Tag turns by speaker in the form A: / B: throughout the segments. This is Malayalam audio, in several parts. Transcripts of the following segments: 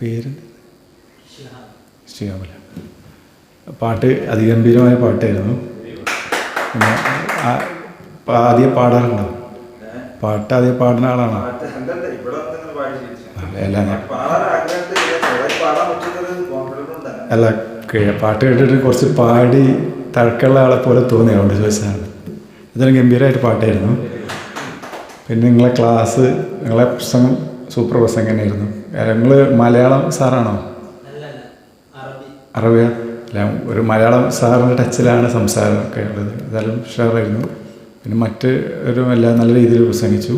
A: പേര്? ശ്രീരാമല പാട്ട് അതിഗംഭീരമായ പാട്ടായിരുന്നു. പിന്നെ ആദ്യം പാടാറുണ്ടോ? പാട്ട് ആദ്യം പാടുന്ന ആളാണോ? അല്ല അല്ല പാട്ട് കേട്ടിട്ട് കുറച്ച് പാടി തഴക്കമുള്ള ആളെ പോലെ തോന്നി അവിടെ ചോദിച്ചതാണ്. ഇതൊരു ഗംഭീരമായിട്ട് പാട്ടായിരുന്നു. പിന്നെ നിങ്ങളെ ക്ലാസ് നിങ്ങളെ പ്രസംഗം സൂപ്പർ പ്രസംഗം തന്നെയായിരുന്നു നിങ്ങൾ മലയാളം സാറാണോ? അറബിയ? അല്ല ഒരു മലയാളം സാറിന്റെ ടച്ചിലാണ് സംസാരമൊക്കെ ഉള്ളത്. എന്തായാലും ഉഷാറായിരുന്നു. പിന്നെ മറ്റ് ഒരു എല്ലാം നല്ല രീതിയിൽ പ്രസംഗിച്ചു.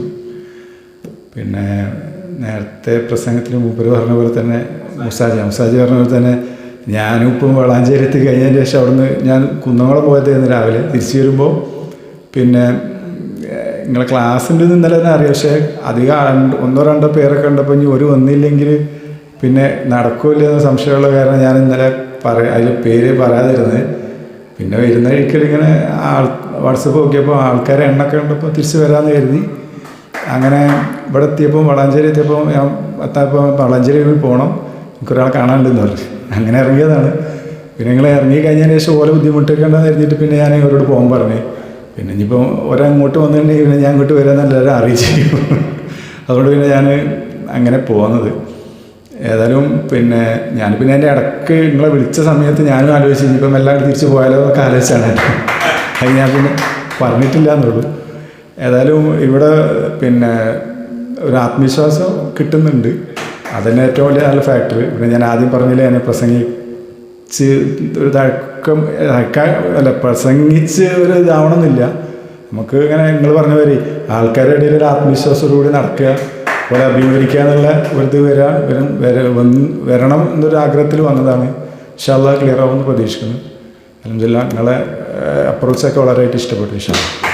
A: പിന്നെ നേരത്തെ പ്രസംഗത്തിന് മൂപ്പര് പറഞ്ഞ പോലെ തന്നെ മുസാജി മുസാജി പറഞ്ഞ പോലെ തന്നെ ഞാനും ഇപ്പം വളാഞ്ചേരി എത്തി കഴിഞ്ഞതിന് ശേഷം അവിടുന്ന് ഞാൻ കുന്നംകുളം പോയത് രാവിലെ. തിരിച്ചു വരുമ്പോൾ പിന്നെ നിങ്ങളെ ക്ലാസ്സിന്റെ ഇന്നലെ തന്നെ അറിയാം. പക്ഷേ അധികം ഒന്നോ രണ്ടോ പേരൊക്കെ കണ്ടപ്പോൾ ഇനി ഒരു വന്നില്ലെങ്കിൽ പിന്നെ നടക്കില്ല എന്ന സംശയമുള്ള കാരണം ഞാൻ ഇന്നലെ പറ അതിൽ പേര് പറയാതിരുന്നത്. പിന്നെ വരുന്ന ഒരിക്കലും ഇങ്ങനെ ആൾ വാട്സപ്പ് നോക്കിയപ്പോൾ ആൾക്കാരെ എണ്ണൊക്കെ കണ്ടപ്പോൾ തിരിച്ചു വരാമെന്ന് കരുതി. അങ്ങനെ ഇവിടെ എത്തിയപ്പോൾ വളാഞ്ചേരി എത്തിയപ്പോൾ ഞാൻ എത്താപ്പോൾ വളാഞ്ചേരി പോകണം എനിക്കൊരാളെ കാണാനുണ്ടെന്ന് പറഞ്ഞു. അങ്ങനെ ഇറങ്ങിയതാണ്. പിന്നെ നിങ്ങൾ ഇറങ്ങി കഴിഞ്ഞതിന് ശേഷം ഓരോ ബുദ്ധിമുട്ടൊക്കെ ഉണ്ടെന്ന് കരുതിയിട്ട് പിന്നെ ഞാൻ ഇവരോട് പോകാൻ പറഞ്ഞു. പിന്നെ ഇനിയിപ്പോൾ ഒരങ്ങോട്ട് വന്നിട്ടുണ്ടെങ്കിൽ പിന്നെ ഞാൻ ഇങ്ങോട്ട് വരാമെന്ന് എല്ലാവരും അറിയിച്ചു അതുകൊണ്ട് പിന്നെ ഞാൻ അങ്ങനെ പോകുന്നത് ഏതായാലും പിന്നെ ഞാൻ പിന്നെ എന്റെ ഇടയ്ക്ക് നിങ്ങളെ വിളിച്ച സമയത്ത് ഞാനും ആലോചിച്ചു ഇനിയിപ്പം എല്ലാവരും തിരിച്ച് പോയാലോ എന്നൊക്കെ ആലോചിച്ചാണ്. അത് ഞാൻ പിന്നെ പറഞ്ഞിട്ടില്ല എന്നുള്ളൂ ഏതായാലും ഇവിടെ പിന്നെ ഒരു ആത്മവിശ്വാസം കിട്ടുന്നുണ്ട്. അതന്നെ ഏറ്റവും വലിയ നല്ല ഫാക്ടർ പിന്നെ ഞാൻ ആദ്യം പറഞ്ഞില്ലേ എന്നെ പ്രസംഗിച്ച് ഒരു തഴക്കം തഴക്കാൻ അല്ല പ്രസംഗിച്ച് ഒരു ഇതാവണമെന്നില്ല. നമുക്ക് ഇങ്ങനെ നിങ്ങൾ പറഞ്ഞ പോലെ ആൾക്കാരുടെ ഇടയിൽ ഒരു ആത്മവിശ്വാസത്തോടുകൂടി നടക്കുക പോലെ അഭിമുഖീകരിക്കുക എന്നുള്ള ഒരു ഇത് വരാ വരും വരണം എന്നൊരു ആഗ്രഹത്തിൽ വന്നതാണ്. ഇൻഷാല്ല ക്ലിയർ ആവുമെന്ന് പ്രതീക്ഷിക്കുന്നു. അലഹമില്ല നിങ്ങളെ അപ്രോച്ചൊക്കെ വളരെയായിട്ട് ഇഷ്ടപ്പെട്ടു ഇൻഷാല്ല